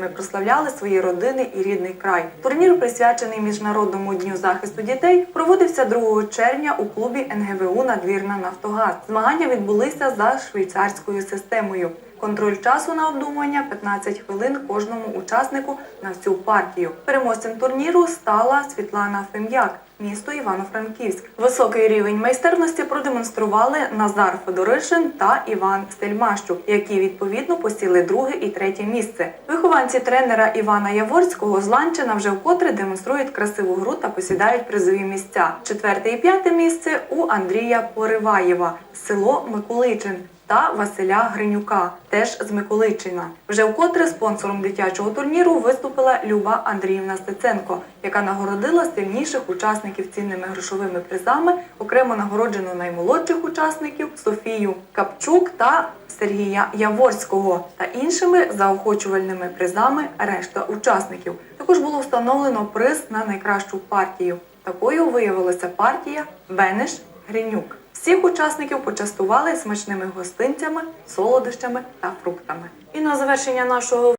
Ми прославляли свої родини і рідний край. Турнір, присвячений Міжнародному дню захисту дітей, проводився 2 червня у клубі НГВУ Надвірна Нафтогаз. Змагання відбулися за швейцарською системою. Контроль часу на обдумування 15 хвилин кожному учаснику на всю партію. Переможцем турніру стала Світлана Фем'як. Місто Івано-Франківськ. Високий рівень майстерності продемонстрували Назар Федоришин та Іван Стельмащук, які відповідно посіли друге і третє місце. Вихованці тренера Івана Яворського з Ланчина вже вкотре демонструють красиву гру та посідають призові місця. Четверте і п'яте місце у Андрія Пориваєва, село Миколичин та Василя Гринюка, теж з Миколичина. Вже вкотре спонсором дитячого турніру виступила Люба Андріївна Стеценко, яка нагородила сильніших учасників цінними грошовими призами, окремо нагороджено наймолодших учасників Софію Капчук та Сергія Яворського та іншими заохочувальними призами решта учасників. Також було встановлено приз на найкращу партію. Такою виявилася партія Бенеш Гринюк. Всіх учасників почастували смачними гостинцями, солодощами та фруктами. І на завершення нашого